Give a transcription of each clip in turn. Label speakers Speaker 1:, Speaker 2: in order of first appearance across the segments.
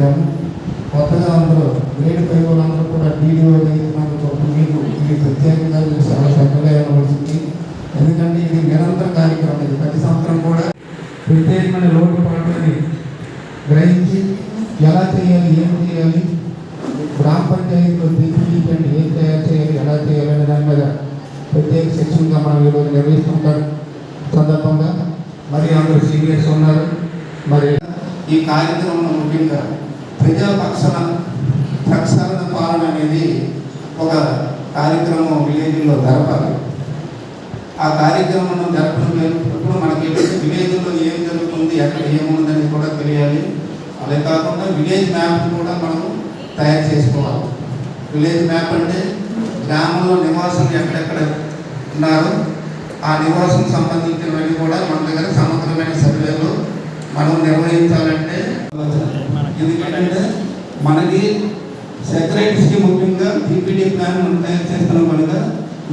Speaker 1: నిర్వహించాము కొత్తగా అందరూ grade five వాళ్ళందరూ కూడా డీడీఓ అయినందుకు మీకు ఇది ప్రత్యేకంగా చాలా చక్కగా ఇవ్వవలసింది ఎందుకంటే ఇది నిరంతర కార్యక్రమం ఇది. ప్రతి సంవత్సరం కూడా ప్రత్యేకమైన లోటు పాటని గ్రహించి ఎలా చేయాలి ఏం చేయాలి గ్రామ పంచాయతీలో తీర్చిదిద్దండి ఏం తయారు చేయాలి ఎలా చేయాలి అనే దాని మీద ప్రత్యేక శిక్షణగా మనం ఈరోజు నిర్వహిస్తుంటాం. సందర్భంగా మరి అందరూ సీనియర్స్ ఉన్నారు. మరి ఈ కార్యక్రమం ముఖ్యంగా ప్రజాపక్షణ ప్రక్షాళన పాలన అనేది ఒక కార్యక్రమం విలేజ్లో జరపాలి. ఆ కార్యక్రమం జరపడం ఇప్పుడు మనకి విలేజ్లో ఏం జరుగుతుంది ఎక్కడ ఏముందని కూడా తెలియాలి. అదే కాకుండా విలేజ్ మ్యాప్ కూడా మనం తయారు చేసుకోవాలి. విలేజ్ మ్యాప్ అంటే గ్రామంలో నివాసం ఎక్కడెక్కడ ఉన్నారు ఆ నివాసం సంబంధించినవన్నీ కూడా మన దగ్గర సమగ్రమైన సర్వేలు మనం నిర్వహించాలంటే ఎందుకంటే మనకి సెక్రటరీస్కి ముఖ్యంగా పీపీడీ ప్లాన్ మనం తయారు చేస్తున్నాం కనుక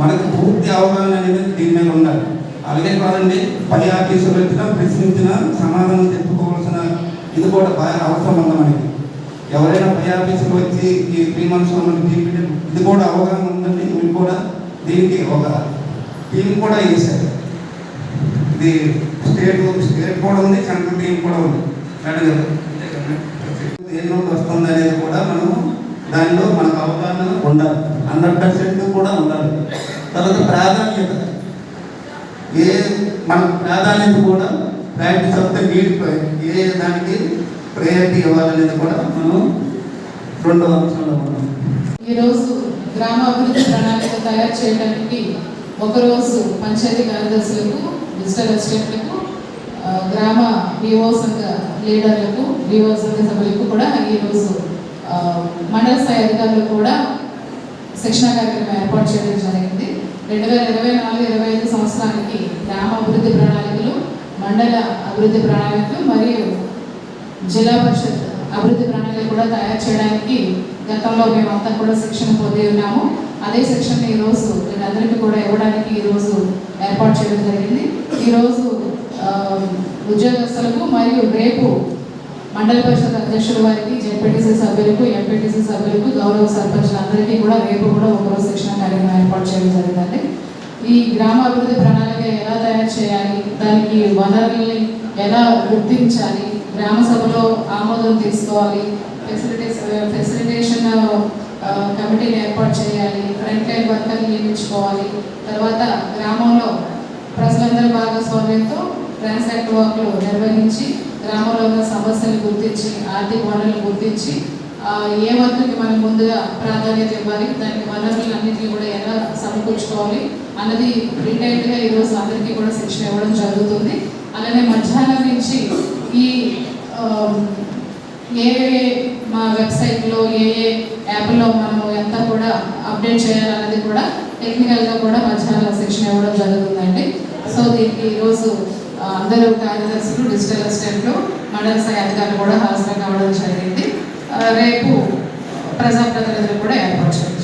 Speaker 1: మనకి పూర్తి అవగాహన అనేది దీని మీద ఉండాలి. అలాగే కాదండి పై ఆఫీసులు వచ్చినా ప్రశ్నించినా సమాధానం చెప్పుకోవాల్సిన ఇది కూడా బాగా అవసరం ఉంది మనకి. ఎవరైనా పై ఆఫీసులు వచ్చి ఈ త్రీ మంత్స్లో మనకి పీపీడీ ఇది కూడా అవగాహన ఉందండి మీరు కూడా దీనికి ఒక టీం కూడా వేశారు. ఇది స్టేట్ స్టేట్ కూడా ఉంది సెంట్రల్ టీం కూడా ఉంది. మేడం గారు వస్తుంది అనేది కూడా మనం దానిలో మనకు అవగాహన ఉండాలి. హండ్రెడ్ పర్సెంట్ కూడా ఉండాలి. తర్వాత ప్రాధాన్యత. ఏ మన ప్రాధాన్యత కూడా ప్రాక్టీస్ ఆఫ్ ద నీడ్ ఏ దానికి ప్రయారిటీ ఇవ్వాలనేది కూడా మనం రెండవ అంశంలో ఉన్నాం.
Speaker 2: ఈరోజు గ్రామ అభివృద్ధి ప్రణాళిక తయారు చేయడానికి ఒకరోజు పంచాయతీ కార్యదర్శులకు డిజిటల్ అసిస్టెంట్లకు గ్రామ వివో సంఘ లీడర్లకు వివో సంఘ సభ్యులకు కూడా ఈరోజు మండల స్థాయి అధికారులు కూడా శిక్షణ కార్యక్రమం ఏర్పాటు చేయడం జరిగింది. రెండు వేల ఇరవై నాలుగు ఇరవై ఐదు సంవత్సరానికి గ్రామ అభివృద్ధి ప్రణాళికలు మండల అభివృద్ధి ప్రణాళికలు మరియు జిల్లా పరిషత్ అభివృద్ధి ప్రణాళిక కూడా తయారు చేయడానికి గతంలో మేమంతా కూడా శిక్షణ పొంది ఉన్నాము. అదే శిక్షణ ఈరోజు వీళ్ళందరికీ కూడా ఇవ్వడానికి ఈరోజు ఏర్పాటు చేయడం జరిగింది. ఈరోజు ఉద్యోగస్తులకు మరియు రేపు మండల పరిషత్ అధ్యక్షుల వారికి జెడ్పీటీసీ సభ్యులకు ఎంపీటీసీ సభ్యులకు గౌరవ సర్పంచులందరికీ కూడా రేపు కూడా ఒకరోజు శిక్షణ కార్యక్రమం ఏర్పాటు చేయడం జరిగిందండి. ఈ గ్రామాభివృద్ధి ప్రణాళిక ఎలా తయారు చేయాలి దానికి వనరుల్ని ఎలా గుర్తించాలి గ్రామ సభలో ఆమోదం తీసుకోవాలి ఫెసిలిటీస్ ఫెసిలిటేషన్ కమిటీని ఏర్పాటు చేయాలి ఫ్రంట్ లైన్ వర్కర్ని నియమించుకోవాలి తర్వాత గ్రామంలో ప్రజలందరి భాగస్వామ్యంతో ట్రాన్సాక్ట్ వర్క్లు నిర్వహించి గ్రామంలో ఉన్న సమస్యలు గుర్తించి ఆర్థిక వనరులు గుర్తించి ఏ వర్క్కి మనం ముందుగా ప్రాధాన్యత ఇవ్వాలి దానికి వనరులన్నింటినీ కూడా ఎలా సమకూర్చుకోవాలి అన్నది డీటెయిల్డ్గా ఈరోజు అందరికీ కూడా శిక్షణ ఇవ్వడం జరుగుతుంది. అలానే మధ్యాహ్నం నుంచి ఈ ఏ మా వెబ్సైట్లో ఏ ఏ యాప్లో మనం ఎంత కూడా అప్డేట్ చేయాలన్నది కూడా టెక్నికల్గా కూడా మధ్యాహ్నం శిక్షణ ఇవ్వడం జరుగుతుందండి. సో దీనికి ఈరోజు అందరూ కార్యదర్శులు డిజిటల్ అసిస్టెంట్లు మండల స్థాయి అధికారులు కూడా హాజరు కావడం జరిగింది. రేపు ప్రజాప్రతినిధులు కూడా ఏర్పరచారు